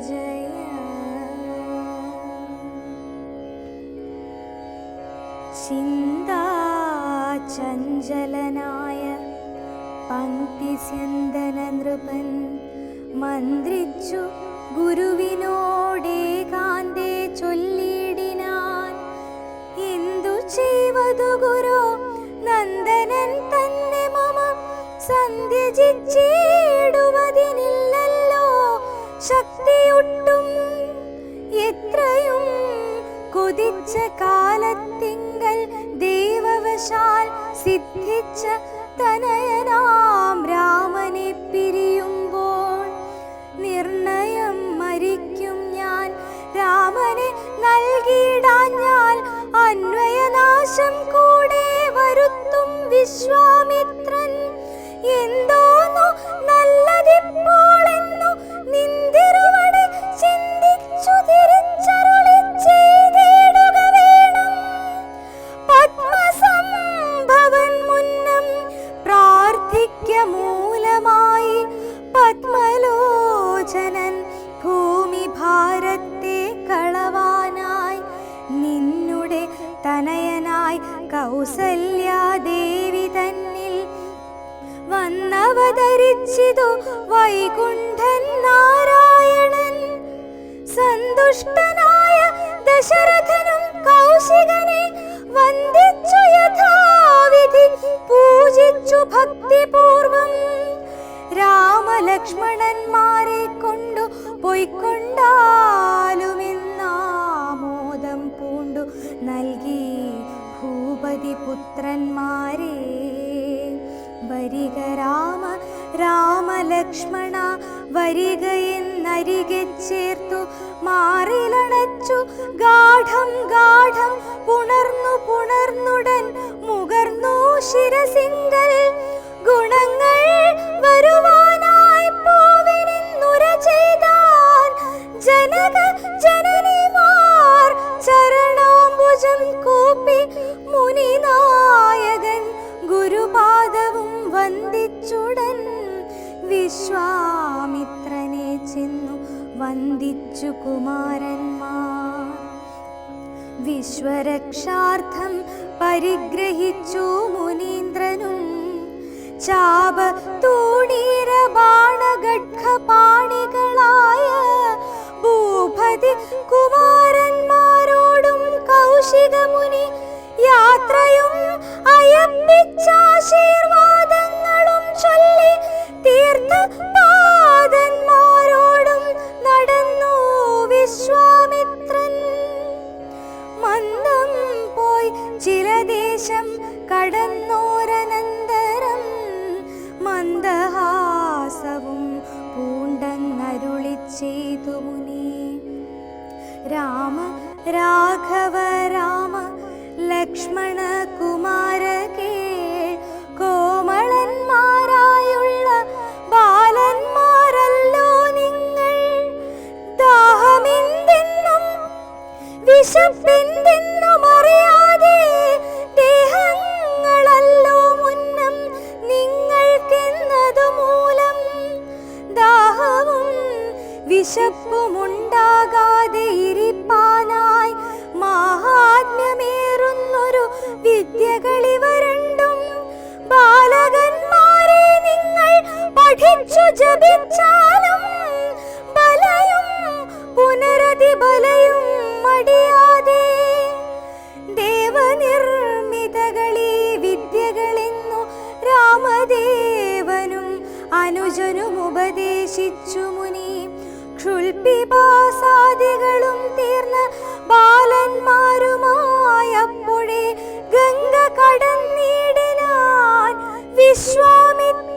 ജയ ചിന്താചഞ്ചലനായ പങ്ക്തിസ്യന്തന നൃപൻ മന്ത്രിച്ചു ഗുരുവിനോടേകാന്തേ ചൊല്ലിടിനാൻ എന്തു ചെയ്വതു ഗുരു നന്ദനൻ തന്നെ മമ സന്ധ്യജിച്ചിടുവതിനില്ലല്ലോ കൊതിച്ച കാലത്തിങ്കൽ ദേവവശാൽ സിദ്ധിച്ച തനയനാം രാമനെ പിരിയുമ്പോൾ നിർണയം മരിക്കും ഞാൻ. രാമനെ നൽകിയിടാഞ്ഞാൽ അന്വയനാശം കൂടെ വരുത്തും വിശ്വാമിത്രൻ. എന്തോന്നു നല്ലതിപ്പോളെന്നു നിന്തിരുവടി വന്നവതരിച്ചിതു വൈകുണ്ഠൻ നാരായണൻ. സന്തുഷ്ടനായ ദശരഥനും കൗശികനെ വന്ദിച്ചു യഥാവിധി പൂജിച്ചു ഭക്തിപൂർവം. രാമലക്ഷ്മണന്മാരെ കൊണ്ടു പൊയ്ക്കൊണ്ടാലുമെന്നാമോദം പൂണ്ടു നൽകി ഭൂപതി പുത്രന്മാരെ വരിക രാമ രാമലക്ഷ്മണ വരിക എന്നരികെ ചേർത്തു. മാറിലണച്ചു ഗാഠം ഗാഠം പുണർന്നു പുണർന്നുടൻ മുകർന്നു ശിരസിങ്കൽ. ഗുണങ്ങൾ വരുവാനായി പരിഗ്രഹിച്ചു. വിശപ്പുമുണ്ടാകാതെ ഇരിപ്പാനായി മാഹാത്മ്യമേറുന്നൊരു വിദ്യകളി വരണ്ടും ബാലകന്മാരെ നിങ്ങൾ പഠിച്ചു ജപിച്ചാലും ബലയും പുനരതി ബലയും മടിയാതെ ദേവനിർമ്മിതകളീ വിദ്യകളെന്നു രാമദേവനും അനുജനും ഉപദേശിച്ചു ക്ഷുൽപിപാസാദികളും തീർന്ന ബാലന്മാരുമായപ്പോഴേ ഗംഗ കടന്നിടിനാൻ വിശ്വാമിത്രൻ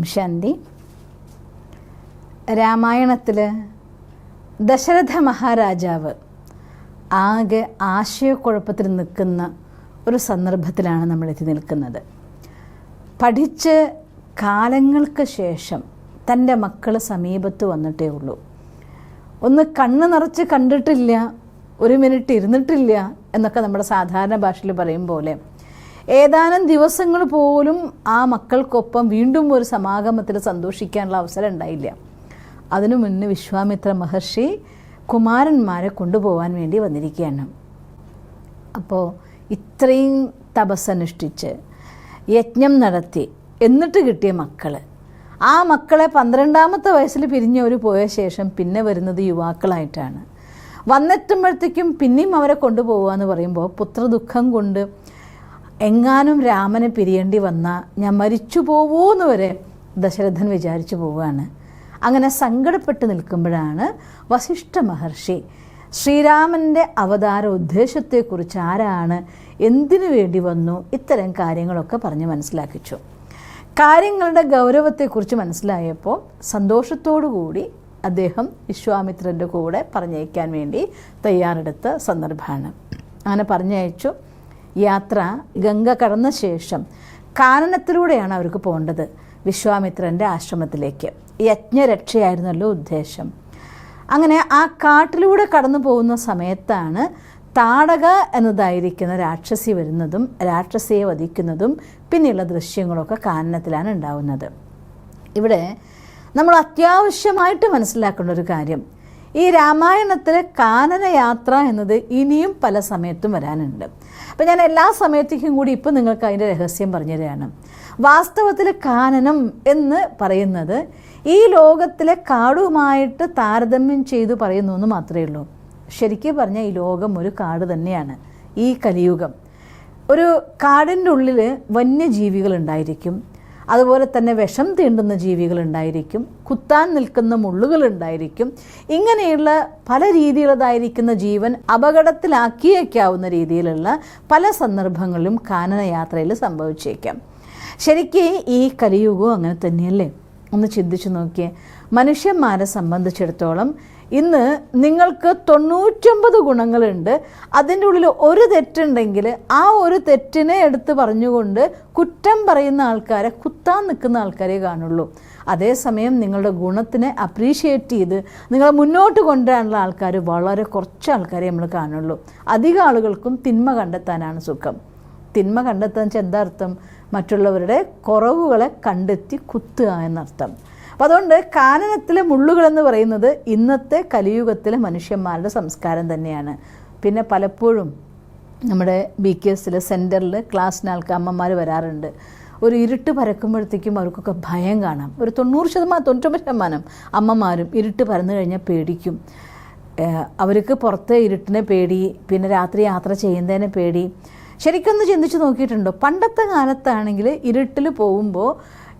ഓം ശാന്തി. രാമായണത്തിൽ ദശരഥ മഹാരാജാവ് ആകെ ആശയക്കുഴപ്പത്തിൽ നിൽക്കുന്ന ഒരു സന്ദർഭത്തിലാണ് നമ്മൾ എത്തി നിൽക്കുന്നത്. പഠിച്ച് കാലങ്ങൾക്ക് ശേഷം തന്റെ മക്കൾ സമീപത്ത് വന്നിട്ടേ ഉള്ളൂ. ഒന്ന് കണ്ണ് നിറച്ച് കണ്ടിട്ടില്ല ഒരു മിനിറ്റ് ഇരുന്നിട്ടില്ല എന്നൊക്കെ നമ്മുടെ സാധാരണ ഭാഷയിൽ പറയും പോലെ ഏതാനും ദിവസങ്ങൾ പോലും ആ മക്കൾക്കൊപ്പം വീണ്ടും ഒരു സമാഗമത്തിൽ സന്തോഷിക്കാനുള്ള അവസരം ഉണ്ടായില്ല. അതിനു മുന്നേ വിശ്വാമിത്ര മഹർഷി കുമാരന്മാരെ കൊണ്ടുപോകാൻ വേണ്ടി വന്നിരിക്കുകയാണ്. അപ്പോൾ ഇത്രയും തപസ്സനുഷ്ഠിച്ച് യജ്ഞം നടത്തി എന്നിട്ട് കിട്ടിയ മക്കൾ ആ മക്കളെ പന്ത്രണ്ടാമത്തെ വയസ്സിൽ പിരിഞ്ഞവർ പോയ ശേഷം പിന്നെ വരുന്നത് യുവാക്കളായിട്ടാണ്. വന്നെത്തുമ്പോഴത്തേക്കും പിന്നെയും അവരെ കൊണ്ടുപോകുക എന്ന് പറയുമ്പോൾ പുത്രദുഃഖം കൊണ്ട് എങ്ങാനും രാമനെ പിരിയേണ്ടി വന്നാൽ ഞാൻ മരിച്ചു പോവൂന്ന് വരെ ദശരഥൻ വിചാരിച്ചു പോവുകയാണ്. അങ്ങനെ സങ്കടപ്പെട്ട് നിൽക്കുമ്പോഴാണ് വസിഷ്ഠ മഹർഷി ശ്രീരാമന്റെ അവതാര ഉദ്ദേശത്തെക്കുറിച്ച് ആരാണ് എന്തിനു വേണ്ടി വന്നു ഇത്തരം കാര്യങ്ങളൊക്കെ പറഞ്ഞ് മനസ്സിലാക്കിച്ചു. കാര്യങ്ങളുടെ ഗൗരവത്തെക്കുറിച്ച് മനസ്സിലായപ്പോൾ സന്തോഷത്തോടു കൂടി അദ്ദേഹം വിശ്വാമിത്രന്റെ കൂടെ പറഞ്ഞയക്കാൻ വേണ്ടി തയ്യാറെടുത്ത സന്ദർഭമാണ്. അങ്ങനെ പറഞ്ഞയച്ചു. യാത്ര ഗംഗ കടന്ന ശേഷം കാനനത്തിലൂടെയാണ് അവർക്ക് പോകേണ്ടത് വിശ്വാമിത്രന്റെ ആശ്രമത്തിലേക്ക്. യജ്ഞരക്ഷയായിരുന്നല്ലോ ഉദ്ദേശം. അങ്ങനെ ആ കാട്ടിലൂടെ കടന്നു പോകുന്ന സമയത്താണ് താടക എന്നതായിരിക്കുന്ന രാക്ഷസി വരുന്നതും രാക്ഷസിയെ വധിക്കുന്നതും പിന്നെയുള്ള ദൃശ്യങ്ങളൊക്കെ കാനനത്തിലാണ് ഉണ്ടാവുന്നത്. ഇവിടെ നമ്മൾ അത്യാവശ്യമായിട്ട് മനസ്സിലാക്കേണ്ട ഒരു കാര്യം ഈ രാമായണത്തിലെ കാനനയാത്ര എന്നത് ഇനിയും പല സമയത്തും വരാനുണ്ട്. അപ്പം ഞാൻ എല്ലാ സമയത്തേക്കും കൂടി ഇപ്പം നിങ്ങൾക്ക് അതിന്റെ രഹസ്യം പറഞ്ഞു തരികയാണ് വാസ്തവത്തിൽ കാനനം എന്ന് പറയുന്നത് ഈ ലോകത്തിലെ കാടുമായിട്ട് താരതമ്യം ചെയ്തു പറയുന്നു എന്ന് മാത്രമേ ഉള്ളൂ. ശരിക്കും പറഞ്ഞാൽ ഈ ലോകം ഒരു കാട് തന്നെയാണ്. ഈ കലിയുഗം. ഒരു കാടിന്റെ ഉള്ളിൽ വന്യജീവികൾ ഉണ്ടായിരിക്കും. അതുപോലെ തന്നെ വിഷം തീണ്ടുന്ന ജീവികളുണ്ടായിരിക്കും കുത്താൻ നിൽക്കുന്ന മുള്ളുകളുണ്ടായിരിക്കും. ഇങ്ങനെയുള്ള പല രീതിയിലതായിരിക്കുന്ന ജീവൻ അപകടത്തിലാക്കിയേക്കാവുന്ന രീതിയിലുള്ള പല സന്ദർഭങ്ങളിലും കാനനയാത്രയിൽ സംഭവിച്ചേക്കാം. ശരിക്കും ഈ കലിയുഗവും അങ്ങനെ തന്നെയല്ലേ? ഒന്ന് ചിന്തിച്ചു നോക്കിയേ. മനുഷ്യന്മാരെ സംബന്ധിച്ചിടത്തോളം ഇന്ന് നിങ്ങൾക്ക് തൊണ്ണൂറ്റൊമ്പത് ഗുണങ്ങളുണ്ട്. അതിന്റെ ഉള്ളിൽ ഒരു തെറ്റുണ്ടെങ്കിൽ ആ ഒരു തെറ്റിനെ എടുത്ത് പറഞ്ഞുകൊണ്ട് കുറ്റം പറയുന്ന ആൾക്കാരെ കുത്താൻ നിൽക്കുന്ന ആൾക്കാരെ കാണുള്ളൂ. അതേസമയം നിങ്ങളുടെ ഗുണത്തിനെ അപ്രീഷിയേറ്റ് ചെയ്ത് നിങ്ങളെ മുന്നോട്ട് കൊണ്ടുവരാനുള്ള ആൾക്കാർ വളരെ കുറച്ച് ആൾക്കാരെ നമ്മൾ കാണുള്ളൂ. അധിക ആളുകൾക്കും തിന്മ കണ്ടെത്താനാണ് സുഖം. തിന്മ കണ്ടെത്താൻ വെച്ചാൽ എന്താ അർത്ഥം? മറ്റുള്ളവരുടെ കുറവുകളെ കണ്ടെത്തി കുത്തുക എന്നർത്ഥം. അപ്പം അതുകൊണ്ട് കാനനത്തിലെ മുള്ളുകൾ എന്ന് പറയുന്നത് ഇന്നത്തെ കലിയുഗത്തിലെ മനുഷ്യന്മാരുടെ സംസ്കാരം തന്നെയാണ്. പിന്നെ പലപ്പോഴും നമ്മുടെ ബി കെ എസിലെ സെന്ററിൽ ക്ലാസ്സിനാൾക്ക് അമ്മമാർ വരാറുണ്ട്. ഒരു ഇരുട്ട് പരക്കുമ്പോഴത്തേക്കും അവർക്കൊക്കെ ഭയം കാണാം. ഒരു തൊണ്ണൂറ് ശതമാനം തൊണ്ണൂറ്റൊമ്പത് ശതമാനം അമ്മമാരും ഇരുട്ട് പരന്നു കഴിഞ്ഞാൽ പേടിക്കും. അവർക്ക് പുറത്തെ ഇരുട്ടിനെ പേടി പിന്നെ രാത്രി യാത്ര ചെയ്യുന്നതിനെ പേടി. ശരിക്കൊന്ന് ചിന്തിച്ച് നോക്കിയിട്ടുണ്ടോ? പണ്ടത്തെ കാലത്താണെങ്കിൽ ഇരുട്ടിൽ പോകുമ്പോൾ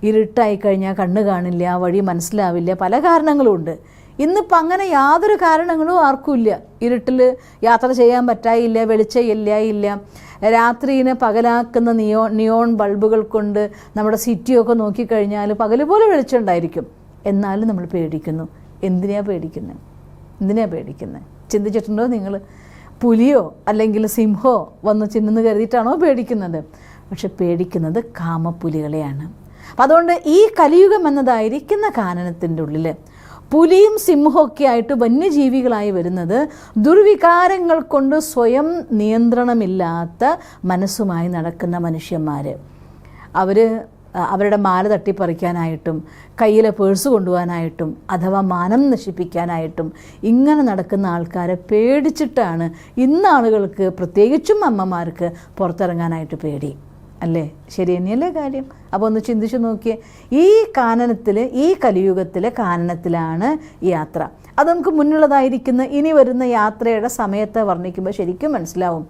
ഇരുട്ടായി കഴിഞ്ഞാൽ കണ്ണ് കാണില്ല ആ വഴി മനസ്സിലാവില്ല. പല കാരണങ്ങളും ഉണ്ട്. ഇന്നിപ്പോൾ അങ്ങനെ യാതൊരു കാരണങ്ങളും ആർക്കുമില്ല. ഇരുട്ടിൽ യാത്ര ചെയ്യാൻ പറ്റായില്ല വെളിച്ചമില്ല ഇല്ല. രാത്രിനെ പകലാക്കുന്ന നിയോ നിയോൺ ബൾബുകൾ കൊണ്ട് നമ്മുടെ സിറ്റിയൊക്കെ നോക്കിക്കഴിഞ്ഞാൽ പകൽ പോലെ വെളിച്ചമുണ്ടായിരിക്കും. എന്നാലും നമ്മൾ പേടിക്കുന്നു. എന്തിനാണ് പേടിക്കുന്നത് എന്തിനാണ് പേടിക്കുന്നത് ചിന്തിച്ചിട്ടുണ്ടോ നിങ്ങൾ പുലിയോ അല്ലെങ്കിൽ സിംഹോ വന്ന് ചിന്നെന്ന് കരുതിയിട്ടാണോ പേടിക്കുന്നത്? പക്ഷെ പേടിക്കുന്നത് കാമപ്പുലികളെയാണ്. അപ്പം അതുകൊണ്ട് ഈ കലിയുഗം എന്നതായിരിക്കുന്ന കാനനത്തിന്റെ ഉള്ളിൽ പുലിയും സിംഹമൊക്കെ ആയിട്ട് വന്യജീവികളായി വരുന്നത് ദുർവികാരങ്ങൾ കൊണ്ട് സ്വയം നിയന്ത്രണമില്ലാത്ത മനസ്സുമായി നടക്കുന്ന മനുഷ്യന്മാർ അവർ അവരുടെ മാല തട്ടിപ്പറിക്കാനായിട്ടും കയ്യിലെ പേഴ്സ് കൊണ്ടുപോകാനായിട്ടും അഥവാ മാനം നശിപ്പിക്കാനായിട്ടും ഇങ്ങനെ നടക്കുന്ന ആൾക്കാരെ പേടിച്ചിട്ടാണ് ഇന്ന് ആളുകൾക്ക് പ്രത്യേകിച്ചും അമ്മമാർക്ക് പുറത്തിറങ്ങാനായിട്ട് പേടി. അല്ലേ? ശരി തന്നെയല്ലേ കാര്യം? അപ്പോൾ ഒന്ന് ചിന്തിച്ചു നോക്കിയേ. ഈ കാനനത്തിൽ ഈ കലിയുഗത്തിലെ കാനനത്തിലാണ് യാത്ര. അത് നമുക്ക് മുന്നുള്ളതായിരിക്കുന്ന ഇനി വരുന്ന യാത്രയുടെ സമയത്തെ വർണിക്കുമ്പോൾ ശരിക്കും മനസ്സിലാവും.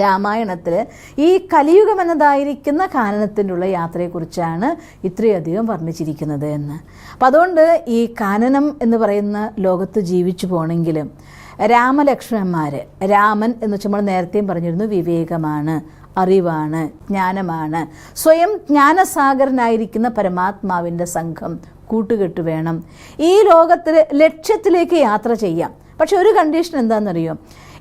രാമായണത്തിൽ ഈ കലിയുഗം എന്നതായിരിക്കുന്ന കാനനത്തിനുള്ള യാത്രയെക്കുറിച്ചാണ് ഇത്രയധികം വർണിച്ചിരിക്കുന്നത് എന്ന്. അപ്പം അതുകൊണ്ട് ഈ കാനനം എന്ന് പറയുന്ന ലോകത്ത് ജീവിച്ചു പോകണമെങ്കിലും രാമലക്ഷ്മണന്മാർ രാമൻ എന്ന് വെച്ചാൽ നമ്മൾ നേരത്തെയും പറഞ്ഞിരുന്നു വിവേകമാണ്. അറിവാണ് ജ്ഞാനമാണ്. സ്വയം ജ്ഞാനസാഗരനായിരിക്കുന്ന പരമാത്മാവിന്റെ സംഘം കൂട്ടുകെട്ട് വേണം. ഈ ലോകത്തിൽ ലക്ഷ്യത്തിലേക്ക് യാത്ര ചെയ്യാം. പക്ഷെ ഒരു കണ്ടീഷൻ എന്താണെന്നറിയോ?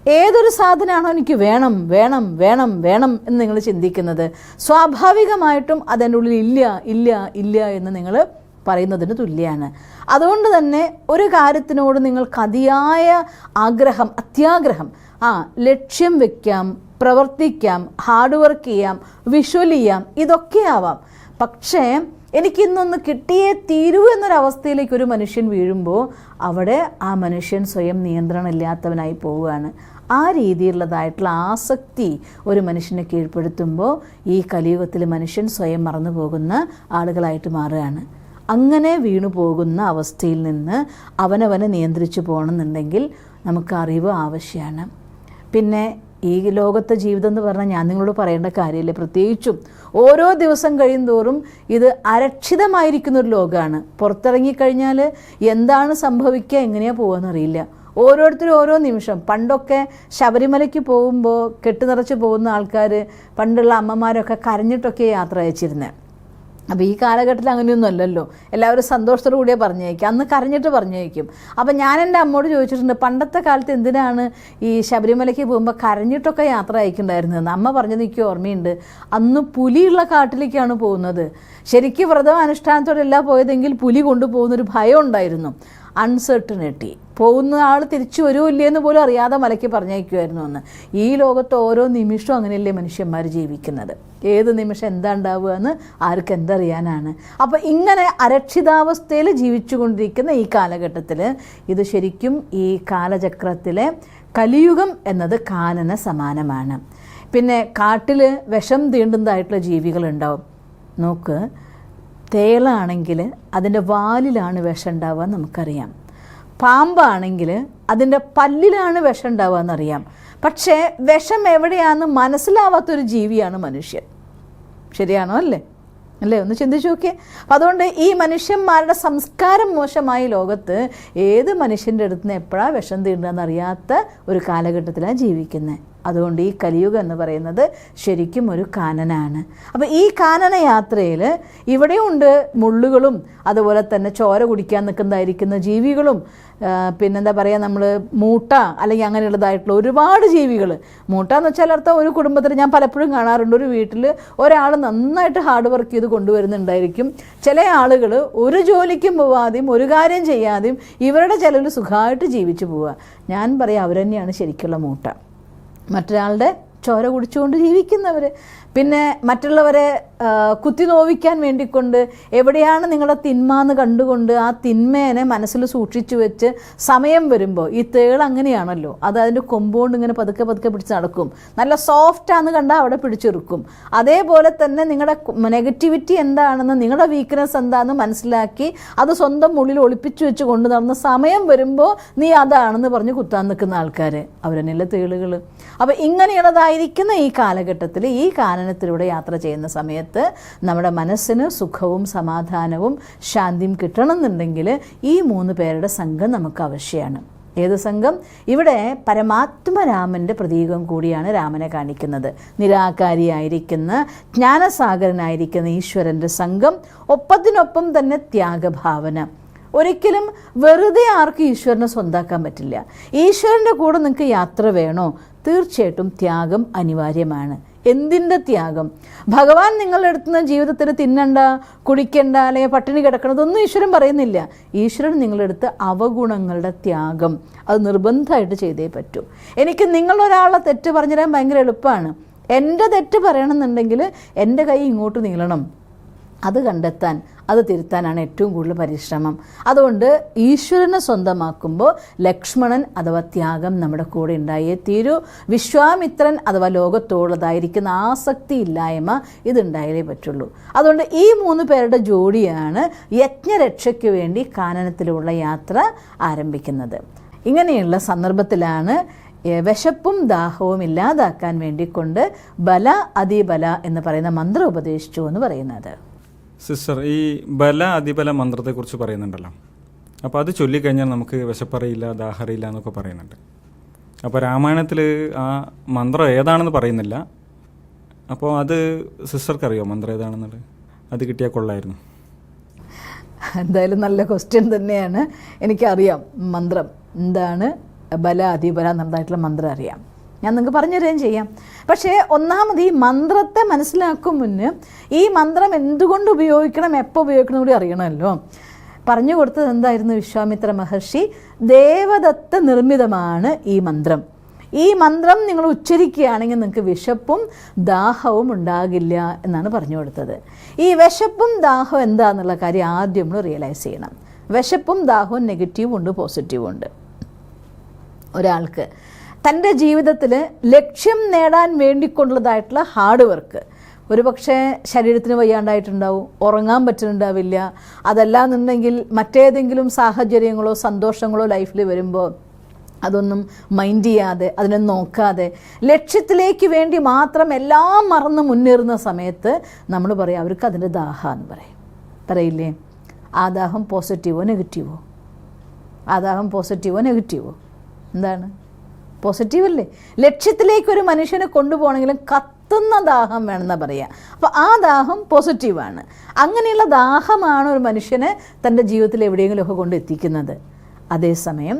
ഏതൊരു സാധനമാണോ എനിക്ക് വേണം വേണം വേണം വേണം എന്ന് നിങ്ങൾ ചിന്തിക്കുന്നത്. സ്വാഭാവികമായിട്ടും അതിന്റെ ഉള്ളിൽ ഇല്ല ഇല്ല ഇല്ല എന്ന് നിങ്ങൾ പറയുന്നതിന് തുല്യമാണ് അതുകൊണ്ട് തന്നെ ഒരു കാര്യത്തിനോട് നിങ്ങൾക്ക് അതിയായ ആഗ്രഹം അത്യാഗ്രഹം ആ ലക്ഷ്യം വെക്കാം പ്രവർത്തിക്കാം ഹാർഡ് വർക്ക് ചെയ്യാം വിഷ്വൽ ചെയ്യാം ഇതൊക്കെ ആവാം. പക്ഷേ എനിക്കിന്നൊന്ന് കിട്ടിയേ തീരൂ എന്നൊരവസ്ഥയിലേക്ക് ഒരു മനുഷ്യൻ വീഴുമ്പോൾ അവിടെ ആ മനുഷ്യൻ സ്വയം നിയന്ത്രണമില്ലാത്തവനായി പോവുകയാണ്. ആ രീതിയിലുള്ളതായിട്ടുള്ള ആസക്തി ഒരു മനുഷ്യനെ കീഴ്പ്പെടുത്തുമ്പോൾ ഈ കലിയുഗത്തിൽ മനുഷ്യൻ സ്വയം മറന്നു പോകുന്ന ആളുകളായിട്ട് മാറുകയാണ്. അങ്ങനെ വീണു പോകുന്ന അവസ്ഥയിൽ നിന്ന് അവനവനെ നിയന്ത്രിച്ചു പോകണമെന്നുണ്ടെങ്കിൽ നമുക്ക് അറിവ് ആവശ്യമാണ്. പിന്നെ ഈ ലോകത്തെ ജീവിതം എന്ന് പറഞ്ഞാൽ ഞാൻ നിങ്ങളോട് പറയേണ്ട കാര്യമില്ല. പ്രത്യേകിച്ചും ഓരോ ദിവസം കഴിയും തോറും ഇത് അരക്ഷിതമായിരിക്കുന്ന ഒരു ലോകമാണ്. പുറത്തിറങ്ങിക്കഴിഞ്ഞാൽ എന്താണ് സംഭവിക്കുക എങ്ങനെയാണ് പോകുകയെന്നറിയില്ല ഓരോരുത്തരും ഓരോ നിമിഷം. പണ്ടൊക്കെ ശബരിമലയ്ക്ക് പോകുമ്പോൾ കെട്ടുനിറച്ച് പോകുന്ന ആൾക്കാർ പണ്ടുള്ള അമ്മമാരൊക്കെ കരഞ്ഞിട്ടൊക്കെ യാത്ര അയച്ചിരുന്നത് അപ്പോൾ ഈ കാലഘട്ടത്തിൽ അങ്ങനെയൊന്നും അല്ലല്ലോ. എല്ലാവരും സന്തോഷത്തോടു കൂടിയേ പറഞ്ഞേക്കും. അന്ന് കരഞ്ഞിട്ട് പറഞ്ഞേക്കും. അപ്പോൾ ഞാൻ എന്റെ അമ്മോട് ചോദിച്ചിട്ടുണ്ട് പണ്ടത്തെ കാലത്ത് എന്തിനാണ് ഈ ശബരിമലയ്ക്ക് പോകുമ്പോൾ കരഞ്ഞിട്ടൊക്കെ യാത്ര അയക്കുന്നുണ്ടായിരുന്നതെന്ന് അമ്മ പറഞ്ഞത് എനിക്ക് ഓർമ്മയുണ്ട്. അന്ന് പുലിയുള്ള കാട്ടിലേക്കാണ് പോകുന്നത്. ശരിക്കും വ്രതം അനുഷ്ഠാനത്തോടെയല്ല പോയതെങ്കിൽ പുലി കൊണ്ടുപോകുന്നൊരു ഭയം ഉണ്ടായിരുന്നു. അൺസർട്ടനിറ്റി പോകുന്ന ആൾ തിരിച്ചു വരുമില്ലേ ഇല്ലയെന്ന് പോലും അറിയാതെ മലയ്ക്ക് പറഞ്ഞേക്കുമായിരുന്നു എന്ന് ഈ ലോകത്ത് ഓരോ നിമിഷവും അങ്ങനെയല്ലേ മനുഷ്യന്മാർ ജീവിക്കുന്നത്? ഏത് നിമിഷം എന്താ ഉണ്ടാവുക എന്ന് ആർക്ക് എന്തറിയാനാണ്? അപ്പോൾ ഇങ്ങനെ അരക്ഷിതാവസ്ഥയിൽ ജീവിച്ചുകൊണ്ടിരിക്കുന്ന ഈ കാലഘട്ടത്തിൽ ഇത് ശരിക്കും ഈ കാലചക്രത്തിലെ കലിയുഗം എന്നത് കാലന സമാനമാണ്. പിന്നെ കാട്ടിൽ വിഷം തീണ്ടുന്നതായിട്ടുള്ള ജീവികളുണ്ടാവും. നോക്ക് തേളാണെങ്കിൽ അതിന്റെ വാലിലാണ് വിഷം ഉണ്ടാവുക നമുക്കറിയാം. പാമ്പാണെങ്കിൽ അതിന്റെ പല്ലിലാണ് വിഷം ഉണ്ടാവുക എന്നറിയാം പക്ഷേ വിഷം എവിടെയാണെന്ന് മനസ്സിലാവാത്തൊരു ജീവിയാണ് മനുഷ്യൻ. ശരിയാണോ അല്ലേ? അല്ലേ? ഒന്ന് ചിന്തിച്ചു നോക്കിയേ. അപ്പം അതുകൊണ്ട് ഈ മനുഷ്യന്മാരുടെ സംസ്കാരം മോശമായ ലോകത്ത് ഏത് മനുഷ്യന്റെ അടുത്ത് നിന്ന് എപ്പോഴാണ് വിഷം തീണ്ടുകയെന്ന് അറിയാത്ത ഒരു കാലഘട്ടത്തിലാണ് ജീവിക്കുന്നത്. അതുകൊണ്ട് ഈ കലിയുഗം എന്ന് പറയുന്നത് ശരിക്കും ഒരു കാനനാണ്. അപ്പോൾ ഈ കാനന യാത്രയിൽ ഇവിടെയുണ്ട് മുള്ളുകളും അതുപോലെ തന്നെ ചോര കുടിക്കാൻ നിൽക്കുന്നതായിരിക്കുന്ന ജീവികളും പിന്നെന്താ പറയുക നമ്മൾ മൂട്ട അല്ലെങ്കിൽ അങ്ങനെയുള്ളതായിട്ടുള്ള ഒരുപാട് ജീവികൾ മൂട്ട എന്ന് വെച്ചാൽ അർത്ഥം ഒരു കുടുംബത്തിൽ ഞാൻ പലപ്പോഴും കാണാറുണ്ട്. ഒരു വീട്ടിൽ ഒരാൾ നന്നായിട്ട് ഹാർഡ് വർക്ക് ചെയ്ത് കൊണ്ടുവരുന്നുണ്ടായിരിക്കും. ചില ആളുകൾ ഒരു ജോലിക്കും പോവാതെയും ഒരു കാര്യം ചെയ്യാതെയും ഇവരുടെ ചിലവിൽ സുഖമായിട്ട് ജീവിച്ചു പോവുക. ഞാൻ പറയാം അവർ തന്നെയാണ് ശരിക്കുള്ള മൂട്ട. മറ്റൊരാളുടെ ചോര കുടിച്ചുകൊണ്ട് ജീവിക്കുന്നവർ പിന്നെ മറ്റുള്ളവരെ കുത്തി നോവിക്കാൻ വേണ്ടിക്കൊണ്ട് എവിടെയാണ് നിങ്ങളുടെ തിന്മ എന്ന് കണ്ടുകൊണ്ട് ആ തിന്മേനെ മനസ്സിൽ സൂക്ഷിച്ചു വെച്ച് സമയം വരുമ്പോൾ ഈ തേൾ അങ്ങനെയാണല്ലോ അത് അതിന്റെ കൊമ്പുകൊണ്ട് ഇങ്ങനെ പതുക്കെ പതുക്കെ പിടിച്ച് നടക്കും. നല്ല സോഫ്റ്റാന്ന് കണ്ടാൽ അവിടെ പിടിച്ചെടുക്കും അതേപോലെ തന്നെ നിങ്ങളുടെ നെഗറ്റിവിറ്റി എന്താണെന്ന് നിങ്ങളുടെ വീക്ക്നെസ് എന്താണെന്ന് മനസ്സിലാക്കി അത് സ്വന്തം ഉള്ളിൽ ഒളിപ്പിച്ചു വെച്ച് കൊണ്ട് നടന്ന് സമയം വരുമ്പോൾ നീ അതാണെന്ന് പറഞ്ഞ് കുത്താൻ നിൽക്കുന്ന ആൾക്കാർ അവരെന്നെല്ലാം തേളുകൾ അപ്പോൾ ഇങ്ങനെയുള്ളതായിരിക്കുന്ന ഈ കാലഘട്ടത്തിൽ ഈ കാനനത്തിലൂടെ യാത്ര ചെയ്യുന്ന സമയത്ത് നമ്മുടെ മനസ്സിന് സുഖവും സമാധാനവും ശാന്തിയും കിട്ടണം കിട്ടണമെന്നുണ്ടെങ്കിൽ ഈ മൂന്ന് പേരുടെ സംഘം നമുക്ക് ആവശ്യമാണ് ഏത് സംഘം? ഇവിടെ പരമാത്മരാമന്റെ പ്രതീകം കൂടിയാണ് രാമനെ കാണിക്കുന്നത്. നിരാകാരിയായിരിക്കുന്ന ജ്ഞാനസാഗരനായിരിക്കുന്ന ഈശ്വരന്റെ സംഘം ഒപ്പത്തിനൊപ്പം തന്നെ ത്യാഗഭാവന. ഒരിക്കലും വെറുതെ ആർക്കും ഈശ്വരനെ സ്വന്താക്കാൻ പറ്റില്ല. ഈശ്വരന്റെ കൂടെ നിങ്ങൾക്ക് യാത്ര വേണോ? തീർച്ചയായിട്ടും ത്യാഗം അനിവാര്യമാണ്. എന്തിന്റെ ത്യാഗം? ഭഗവാൻ നിങ്ങളുടെ ജീവിതത്തിൽ തിന്നണ്ട കുടിക്കണ്ട അല്ലെങ്കിൽ പട്ടിണി കിടക്കണതൊന്നും ഈശ്വരൻ പറയുന്നില്ല. ഈശ്വരൻ നിങ്ങളുടെ അടുത്ത് അവഗുണങ്ങളുടെ ത്യാഗം. അത് നിർബന്ധമായിട്ട് ചെയ്തേ പറ്റൂ. എനിക്ക് നിങ്ങളൊരാളെ തെറ്റ് പറഞ്ഞുതരാൻ ഭയങ്കര എളുപ്പമാണ്. എന്റെ തെറ്റ് പറയണമെന്നുണ്ടെങ്കിൽ എന്റെ കൈ ഇങ്ങോട്ട് നീളണം. അത് കണ്ടെത്താൻ അത് തിരുത്താനാണ് ഏറ്റവും കൂടുതൽ പരിശ്രമം. അതുകൊണ്ട് ഈശ്വരനെ സ്വന്തമാക്കുമ്പോൾ ലക്ഷ്മണൻ അഥവാ ത്യാഗം നമ്മുടെ കൂടെ ഉണ്ടായേ തീരൂ. വിശ്വാമിത്രൻ അഥവാ ലോകത്തോടുള്ളതായിരിക്കുന്ന ആസക്തി ഇല്ലായ്മ ഇതുണ്ടായാലേ പറ്റുള്ളൂ. അതുകൊണ്ട് ഈ മൂന്ന് പേരുടെ ജോഡിയാണ് യജ്ഞരക്ഷയ്ക്ക് വേണ്ടി കാനനത്തിലുള്ള യാത്ര ആരംഭിക്കുന്നത്. ഇങ്ങനെയുള്ള സന്ദർഭത്തിലാണ് വിശപ്പും ദാഹവും ഇല്ലാതാക്കാൻ വേണ്ടിക്കൊണ്ട് ബല അതിബല എന്ന് പറയുന്ന മന്ത്രം ഉപദേശിച്ചു എന്ന് പറയുന്നത്. സിസ്റ്റർ ഈ ബല അതിബല മന്ത്രത്തെക്കുറിച്ച് പറയുന്നുണ്ടല്ലോ. അപ്പോൾ അത് ചൊല്ലിക്കഴിഞ്ഞാൽ നമുക്ക് വിശപ്പറിയില്ല ദാഹറിയില്ല എന്നൊക്കെ പറയുന്നുണ്ട്. അപ്പോൾ രാമായണത്തിൽ ആ മന്ത്രം ഏതാണെന്ന് പറയുന്നില്ല. അപ്പോൾ അത് സിസ്റ്റർക്ക് അറിയോ മന്ത്രം ഏതാണെന്നുള്ളത് അത് കിട്ടിയാൽ കൊള്ളായിരുന്നു. എന്തായാലും നല്ല ക്വസ്റ്റ്യൻ തന്നെയാണ്. എനിക്കറിയാം മന്ത്രം എന്താണ്? ബല അതിബല എന്നുള്ളതായിട്ടുള്ള മന്ത്രം അറിയാം. ഞാൻ നിങ്ങൾക്ക് പറഞ്ഞു തരുകയും ചെയ്യാം. പക്ഷേ ഒന്നാമത് ഈ മന്ത്രത്തെ മനസ്സിലാക്കും മുന്നേ ഈ മന്ത്രം എന്തുകൊണ്ട് ഉപയോഗിക്കണം എപ്പോൾ ഉപയോഗിക്കണം കൂടി അറിയണമല്ലോ. പറഞ്ഞു കൊടുത്തത് എന്തായിരുന്നു വിശ്വാമിത്ര മഹർഷി? ദേവദത്ത നിർമ്മിതമാണ് ഈ മന്ത്രം. ഈ മന്ത്രം നിങ്ങൾ ഉച്ചരിക്കുകയാണെങ്കിൽ നിങ്ങൾക്ക് വിശപ്പും ദാഹവും ഉണ്ടാകില്ല എന്നാണ് പറഞ്ഞു കൊടുത്തത്. ഈ വിശപ്പും ദാഹവും എന്താണെന്നുള്ള കാര്യം ആദ്യം നമ്മൾ റിയലൈസ് ചെയ്യണം. വിശപ്പും ദാഹവും നെഗറ്റീവും ഉണ്ട് പോസിറ്റീവും ഉണ്ട്. ഒരാൾക്ക് തന്റെ ജീവിതത്തിൽ ലക്ഷ്യം നേടാൻ വേണ്ടിക്കൊണ്ടുള്ളതായിട്ടുള്ള ഹാർഡ് വർക്ക്. ഒരു പക്ഷേ ശരീരത്തിന് വയ്യാണ്ടായിട്ടുണ്ടാവും ഉറങ്ങാൻ പറ്റുന്നുണ്ടാവില്ല. നിന്നെങ്കിൽ മറ്റേതെങ്കിലും സാഹചര്യങ്ങളോ സന്തോഷങ്ങളോ ലൈഫിൽ വരുമ്പോൾ അതൊന്നും മൈൻഡ് ചെയ്യാതെ അതിനെ നോക്കാതെ ലക്ഷ്യത്തിലേക്ക് വേണ്ടി മാത്രം എല്ലാം മറന്ന് മുന്നേറുന്ന സമയത്ത് നമ്മൾ പറയും അവർക്ക് അതിന്റെ ദാഹമെന്ന് പറയും. പറയില്ലേ? ആ ദാഹം പോസിറ്റീവോ നെഗറ്റീവോ? ആ ദാഹം പോസിറ്റീവോ നെഗറ്റീവോ? എന്താണ്? പോസിറ്റീവ് അല്ലേ ലക്ഷ്യത്തിലേക്ക് ഒരു മനുഷ്യനെ കൊണ്ടുപോകണമെങ്കിലും കത്തുന്ന ദാഹം വേണമെന്ന് പറയുക അപ്പോൾ ആ ദാഹം പോസിറ്റീവാണ് അങ്ങനെയുള്ള ദാഹമാണ് ഒരു മനുഷ്യനെ തന്റെ ജീവിതത്തിൽ എവിടെയെങ്കിലുമൊക്കെ കൊണ്ട് എത്തിക്കുന്നത്. അതേസമയം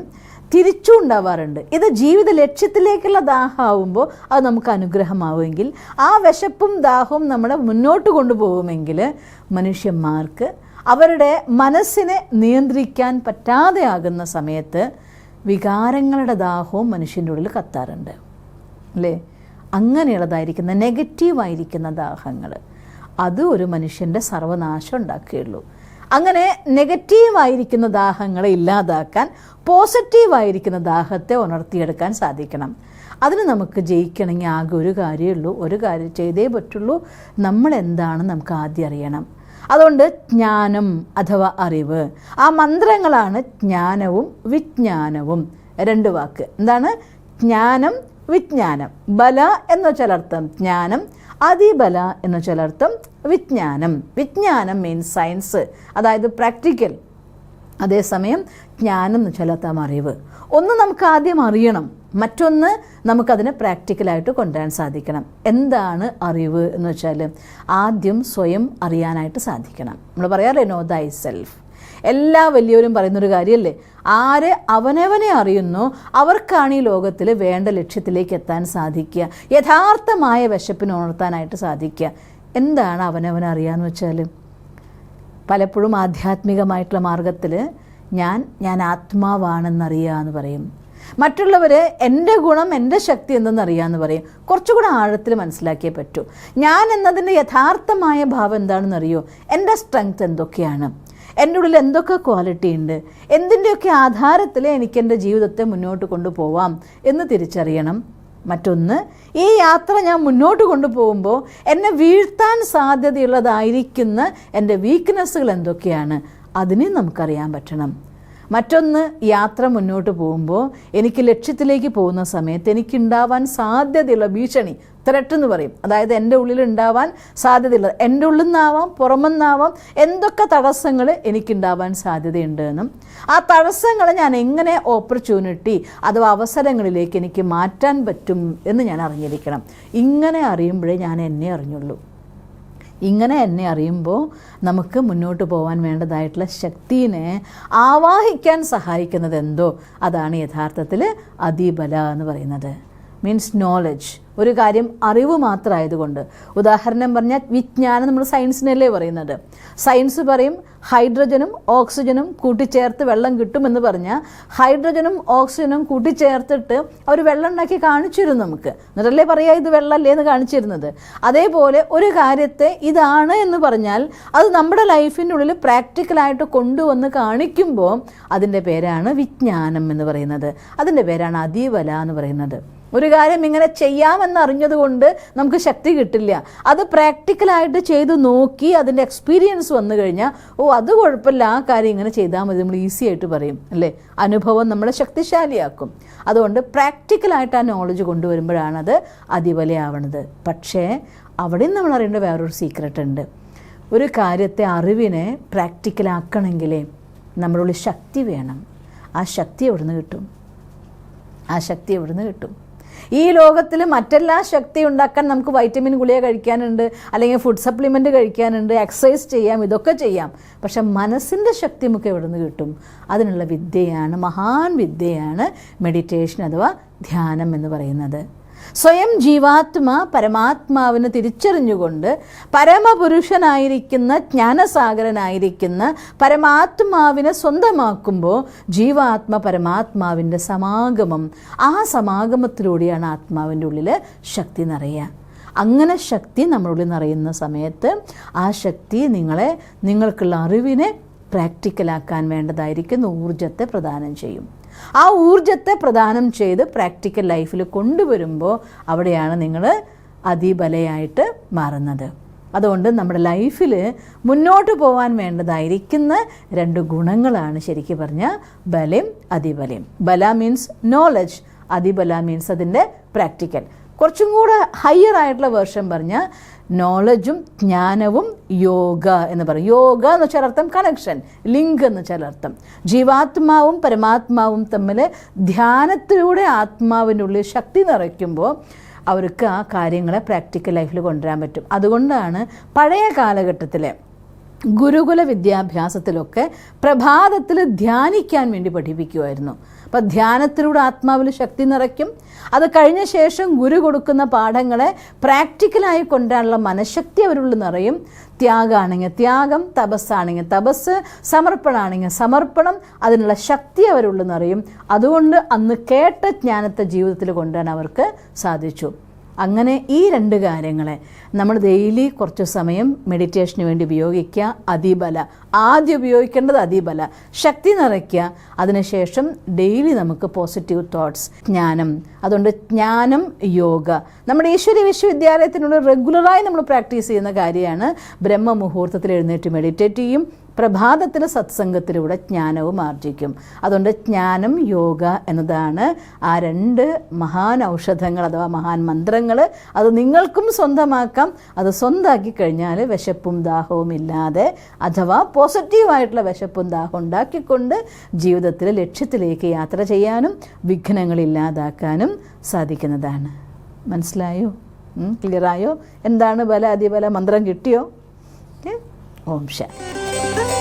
തിരിച്ചും ഉണ്ടാവാറുണ്ട്. ഇത് ജീവിത ലക്ഷ്യത്തിലേക്കുള്ള ദാഹമാവുമ്പോൾ അത് നമുക്ക് അനുഗ്രഹമാവുമെങ്കിൽ ആ വിശപ്പും ദാഹവും നമ്മളെ മുന്നോട്ട് കൊണ്ടുപോകുമെങ്കിൽ മനുഷ്യന്മാർക്ക് അവരുടെ മനസ്സിനെ നിയന്ത്രിക്കാൻ പറ്റാതെ ആകുന്ന സമയത്ത് വികാരങ്ങളുടെ ദാഹവും മനുഷ്യന്റെ ഉള്ളിൽ കത്താറുണ്ട്. അല്ലേ? അങ്ങനെയുള്ളതായിരിക്കുന്ന നെഗറ്റീവായിരിക്കുന്ന ദാഹങ്ങൾ. അത് ഒരു മനുഷ്യന്റെ സർവനാശം ഉണ്ടാക്കുകയുള്ളൂ. അങ്ങനെ നെഗറ്റീവായിരിക്കുന്ന ദാഹങ്ങളെ ഇല്ലാതാക്കാൻ പോസിറ്റീവായിരിക്കുന്ന ദാഹത്തെ ഉണർത്തിയെടുക്കാൻ സാധിക്കണം. അതിന് നമുക്ക് ജയിക്കണമെങ്കിൽ ആകെ ഒരു കാര്യമേ ഉള്ളൂ. ഒരു കാര്യം ചെയ്തേ പറ്റുള്ളൂ. നമ്മൾ എന്താണ് നമുക്ക് ആദ്യം അറിയണം. അതുകൊണ്ട് ജ്ഞാനം അഥവാ അറിവ്. ആ മന്ത്രങ്ങളാണ് ജ്ഞാനവും വിജ്ഞാനവും. രണ്ട് വാക്ക്. എന്താണ്? ജ്ഞാനം വിജ്ഞാനം. ബല എന്ന് വെച്ചാലർത്ഥം ജ്ഞാനം അതിബല എന്ന് വെച്ചാലർത്ഥം വിജ്ഞാനം. വിജ്ഞാനം മീൻസ് സയൻസ് അതായത് പ്രാക്ടിക്കൽ അതേസമയം ജ്ഞാനം എന്ന് വെച്ചാൽ അറിവ്. ഒന്ന് നമുക്ക് ആദ്യം അറിയണം. മറ്റൊന്ന് നമുക്കതിനെ പ്രാക്ടിക്കലായിട്ട് കൊണ്ടുവരാൻ സാധിക്കണം. എന്താണ് അറിവ് എന്ന് വെച്ചാൽ ആദ്യം സ്വയം അറിയാനായിട്ട് സാധിക്കണം. നമ്മൾ പറയാറില്ലേ നോ ദൈ സെൽഫ് എല്ലാ വലിയവരും പറയുന്നൊരു കാര്യമല്ലേ? ആര് അവനവനെ അറിയുന്നു അവർക്കാണ് ഈ ലോകത്തിൽ വേണ്ട ലക്ഷ്യത്തിലേക്ക് എത്താൻ സാധിക്കുക യഥാർത്ഥമായ വിശപ്പിനെ ഉണർത്താനായിട്ട് സാധിക്കുക. എന്താണ് അവനവനെ അറിയാന്ന് വെച്ചാൽ? പലപ്പോഴും ആധ്യാത്മികമായിട്ടുള്ള മാർഗത്തിൽ ഞാൻ ഞാൻ ആത്മാവാണെന്നറിയുക എന്ന് പറയും. മറ്റുള്ളവർ എന്റെ ഗുണം എന്റെ ശക്തി എന്തെന്നറിയാമെന്ന് പറയും. കുറച്ചുകൂടെ ആഴത്തിൽ മനസ്സിലാക്കിയേ പറ്റൂ. ഞാൻ എന്നതിന്റെ യഥാർത്ഥമായ ഭാവം എന്താണെന്നറിയോ എന്റെ സ്ട്രെങ്ത് എന്തൊക്കെയാണ്? എന്റെ ഉള്ളിൽ എന്തൊക്കെ ക്വാളിറ്റി ഉണ്ട്? എന്തിന്റെയൊക്കെ ആധാരത്തിൽ എനിക്ക് എന്റെ ജീവിതത്തെ മുന്നോട്ട് കൊണ്ടുപോവാം എന്ന് തിരിച്ചറിയണം. മറ്റൊന്ന് ഈ യാത്ര ഞാൻ മുന്നോട്ട് കൊണ്ടുപോകുമ്പോൾ എന്നെ വീഴ്ത്താൻ സാധ്യതയുള്ളതായിരിക്കുന്ന എന്റെ വീക്ക്നെസ്സുകൾ എന്തൊക്കെയാണ്? അതിനെയും നമുക്കറിയാൻ പറ്റണം. മറ്റൊന്ന് യാത്ര മുന്നോട്ട് പോകുമ്പോൾ എനിക്ക് ലക്ഷ്യത്തിലേക്ക് പോകുന്ന സമയത്ത് എനിക്കുണ്ടാവാൻ സാധ്യതയുള്ള ഭീഷണി ത്രെട്ട് എന്ന് പറയും. അതായത് എന്റെ ഉള്ളിൽ ഉണ്ടാവാൻ സാധ്യതയുള്ളത് എന്റെ ഉള്ളിൽ നിന്നാവാം പുറമെന്നാവാം എന്തൊക്കെ തടസ്സങ്ങൾ എനിക്കുണ്ടാവാൻ സാധ്യതയുണ്ട് എന്നും ആ തടസ്സങ്ങളെ ഞാൻ എങ്ങനെ ഓപ്പർച്യൂണിറ്റി അഥവാ അവസരങ്ങളിലേക്ക് എനിക്ക് മാറ്റാൻ പറ്റും എന്ന് ഞാൻ അറിഞ്ഞിരിക്കണം. ഇങ്ങനെ അറിയുമ്പോഴേ ഞാൻ എന്നെ അറിഞ്ഞുള്ളൂ. ഇങ്ങനെ എന്നെ അറിയുമ്പോൾ നമുക്ക് മുന്നോട്ട് പോകാൻ വേണ്ടതായിട്ടുള്ള ശക്തിനെ ആവാഹിക്കാൻ സഹായിക്കുന്നത് എന്തോ അതാണ് യഥാർത്ഥത്തിൽ അതിബല എന്ന് പറയുന്നത്. മീൻസ് നോളജ് ഒരു കാര്യം അറിവ് മാത്രമായതുകൊണ്ട്. ഉദാഹരണം പറഞ്ഞാൽ വിജ്ഞാനം നമ്മൾ സയൻസിനല്ലേ പറയുന്നത്. സയൻസ് പറയും ഹൈഡ്രജനും ഓക്സിജനും കൂട്ടിച്ചേർത്ത് വെള്ളം കിട്ടുമെന്ന് പറഞ്ഞാൽ ഹൈഡ്രജനും ഓക്സിജനും കൂട്ടിച്ചേർത്തിട്ട് അവർ വെള്ളം ഉണ്ടാക്കി കാണിച്ചിരുന്നു നമുക്ക്. എന്നിട്ടല്ലേ പറയുക ഇത് വെള്ളമല്ലേ എന്ന് കാണിച്ചിരുന്നത് അതേപോലെ ഒരു കാര്യത്തെ ഇതാണ് എന്ന് പറഞ്ഞാൽ അത് നമ്മുടെ ലൈഫിന്റെ ഉള്ളിൽ പ്രാക്ടിക്കലായിട്ട് കൊണ്ടുവന്ന് കാണിക്കുമ്പോൾ അതിന്റെ പേരാണ് വിജ്ഞാനം എന്ന് പറയുന്നത്. അതിന്റെ പേരാണ് അതീവല എന്ന് പറയുന്നത്. ഒരു കാര്യം ഇങ്ങനെ ചെയ്യാമെന്ന് അറിഞ്ഞതുകൊണ്ട് നമുക്ക് ശക്തി കിട്ടില്ല. അത് പ്രാക്ടിക്കലായിട്ട് ചെയ്ത് നോക്കി അതിന്റെ എക്സ്പീരിയൻസ് വന്നു കഴിഞ്ഞാൽ ഓ അത് കുഴപ്പമില്ല ആ കാര്യം ഇങ്ങനെ ചെയ്താൽ മതി നമ്മൾ ഈസി ആയിട്ട് പറയും അല്ലേ? അനുഭവം നമ്മളെ ശക്തിശാലിയാക്കും. അതുകൊണ്ട് പ്രാക്ടിക്കലായിട്ട് ആ നോളജ് കൊണ്ടുവരുമ്പോഴാണ് അത് അതിവലയാവണത് പക്ഷേ അവിടെയും നമ്മൾ അറിയേണ്ട വേറൊരു സീക്രട്ട് ഉണ്ട്. ഒരു കാര്യത്തെ അറിവിനെ പ്രാക്ടിക്കലാക്കണമെങ്കിലേ നമ്മളുള്ള ശക്തി വേണം. ആ ശക്തി എവിടുന്ന് കിട്ടും? ആ ശക്തി എവിടുന്ന് കിട്ടും? ഈ ലോകത്തിൽ മറ്റെല്ലാ ശക്തി ഉണ്ടാക്കാൻ നമുക്ക് വൈറ്റമിൻ ഗുളിക കഴിക്കാനുണ്ട് അല്ലെങ്കിൽ ഫുഡ് സപ്ലിമെന്റ് കഴിക്കാനുണ്ട് എക്സസൈസ് ചെയ്യാം ഇതൊക്കെ ചെയ്യാം. പക്ഷെ മനസ്സിന്റെ ശക്തി നമുക്ക് എവിടെ നിന്ന് കിട്ടും? അതിനുള്ള വിദ്യയാണ് മഹാൻ വിദ്യയാണ് മെഡിറ്റേഷൻ അഥവാ ധ്യാനം എന്ന് പറയുന്നത്. സ്വയം ജീവാത്മ പരമാത്മാവിനെ തിരിച്ചറിഞ്ഞുകൊണ്ട് പരമപുരുഷനായിരിക്കുന്ന ജ്ഞാനസാഗരനായിരിക്കുന്ന പരമാത്മാവിനെ സ്വന്തമാക്കുമ്പോൾ ജീവാത്മ പരമാത്മാവിന്റെ സമാഗമം ആ സമാഗമത്തിലൂടെയാണ് ആത്മാവിന്റെ ഉള്ളിൽ ശക്തി നിറയുക. അങ്ങനെ ശക്തി നമ്മളുള്ളിൽ നിറയുന്ന സമയത്ത് ആ ശക്തി നിങ്ങളെ നിങ്ങൾക്കുള്ള അറിവിനെ പ്രാക്ടിക്കലാക്കാൻ വേണ്ടതായിരിക്കുന്ന ഊർജത്തെ പ്രദാനം ചെയ്യും. ആ ഊർജത്തെ പ്രദാനം ചെയ്ത് പ്രാക്ടിക്കൽ ലൈഫിൽ കൊണ്ടുവരുമ്പോൾ അവിടെയാണ് നിങ്ങൾ അതിബലയായിട്ട് മാറുന്നത്. അതുകൊണ്ട് നമ്മുടെ ലൈഫിൽ മുന്നോട്ട് പോകാൻ വേണ്ടതായിരിക്കുന്ന രണ്ട് ഗുണങ്ങളാണ് ശരിക്കും പറഞ്ഞാൽ ബലം അതിബലം. ബല മീൻസ് നോളജ് അതിബല മീൻസ് അതിന്റെ പ്രാക്ടിക്കൽ. കുറച്ചും കൂടെ ഹയർ ആയിട്ടുള്ള വേർഷൻ പറഞ്ഞാൽ നോളജും ജ്ഞാനവും യോഗ എന്ന് പറയും. യോഗ എന്ന് വെച്ചാൽ അർത്ഥം കണക്ഷൻ ലിങ്ക് എന്ന് വെച്ചാൽ അർത്ഥം. ജീവാത്മാവും പരമാത്മാവും തമ്മിൽ ധ്യാനത്തിലൂടെ ആത്മാവിന്റെ ഉള്ളിൽ ശക്തി നിറയ്ക്കുമ്പോൾ അവർക്ക് ആ കാര്യങ്ങളെ പ്രാക്ടിക്കൽ ലൈഫിൽ കൊണ്ടുവരാൻ പറ്റും. അതുകൊണ്ടാണ് പഴയ കാലഘട്ടത്തിലെ ഗുരുകുല വിദ്യാഭ്യാസത്തിലൊക്കെ പ്രഭാതത്തിൽ ധ്യാനിക്കാൻ വേണ്ടി പഠിപ്പിക്കുമായിരുന്നു അപ്പം ധ്യാനത്തിലൂടെ ആത്മാവിൽ ശക്തി നിറയ്ക്കും. അത് കഴിഞ്ഞ ശേഷം ഗുരു കൊടുക്കുന്ന പാഠങ്ങളെ പ്രാക്ടിക്കലായി കൊണ്ടാനുള്ള മനഃശക്തി അവരുള്ളിൽ നിറയും. ത്യാഗാണെങ്കിൽ ത്യാഗം തപസ്സാണെങ്കിൽ തപസ് സമർപ്പണമാണെങ്കിൽ സമർപ്പണം അതിനുള്ള ശക്തി അവരുള്ളിൽ നിറയും. അതുകൊണ്ട് അന്ന് കേട്ട ജ്ഞാനത്തെ ജീവിതത്തിൽ കൊണ്ടുവരാൻ അവർക്ക് സാധിച്ചു. അങ്ങനെ ഈ രണ്ട് കാര്യങ്ങളെ നമ്മൾ ഡെയിലി കുറച്ച് സമയം മെഡിറ്റേഷന് വേണ്ടി ഉപയോഗിക്കുക അതിബല. ആദ്യം ഉപയോഗിക്കേണ്ടത് അതിബല. ശക്തി നിറയ്ക്കുക. അതിനുശേഷം ഡെയിലി നമുക്ക് പോസിറ്റീവ് തോട്ട്സ് ജ്ഞാനം. അതുകൊണ്ട് ജ്ഞാനം യോഗ. നമ്മുടെ ഈശ്വരി വിശ്വവിദ്യാലയത്തിനുള്ള റെഗുലറായി നമ്മൾ പ്രാക്ടീസ് ചെയ്യുന്ന കാര്യമാണ് ബ്രഹ്മ മുഹൂർത്തത്തിൽ എഴുന്നേറ്റ് മെഡിറ്റേറ്റ് ചെയ്യും. പ്രഭാതത്തിൽ സത്സംഗത്തിലൂടെ ജ്ഞാനവും ആർജിക്കും. അതുകൊണ്ട് ജ്ഞാനം യോഗ എന്നതാണ് ആ രണ്ട് മഹാൻ ഔഷധങ്ങൾ അഥവാ മഹാൻ മന്ത്രങ്ങൾ. അത് നിങ്ങൾക്കും സ്വന്തമാക്കാം. അത് സ്വന്തമാക്കി കഴിഞ്ഞാൽ വിശപ്പും ദാഹവും ഇല്ലാതെ അഥവാ പോസിറ്റീവായിട്ടുള്ള വിശപ്പും ദാഹവും ഉണ്ടാക്കിക്കൊണ്ട് ജീവിതത്തിൽ ലക്ഷ്യത്തിലേക്ക് യാത്ര ചെയ്യാനും വിഘ്നങ്ങൾ ഇല്ലാതാക്കാനും സാധിക്കുന്നതാണ്. മനസ്സിലായോ? ക്ലിയറായോ എന്താണ് ബല അതിബല മന്ത്രം കിട്ടിയോ? ഓക്കെ ഓം ശാന്തി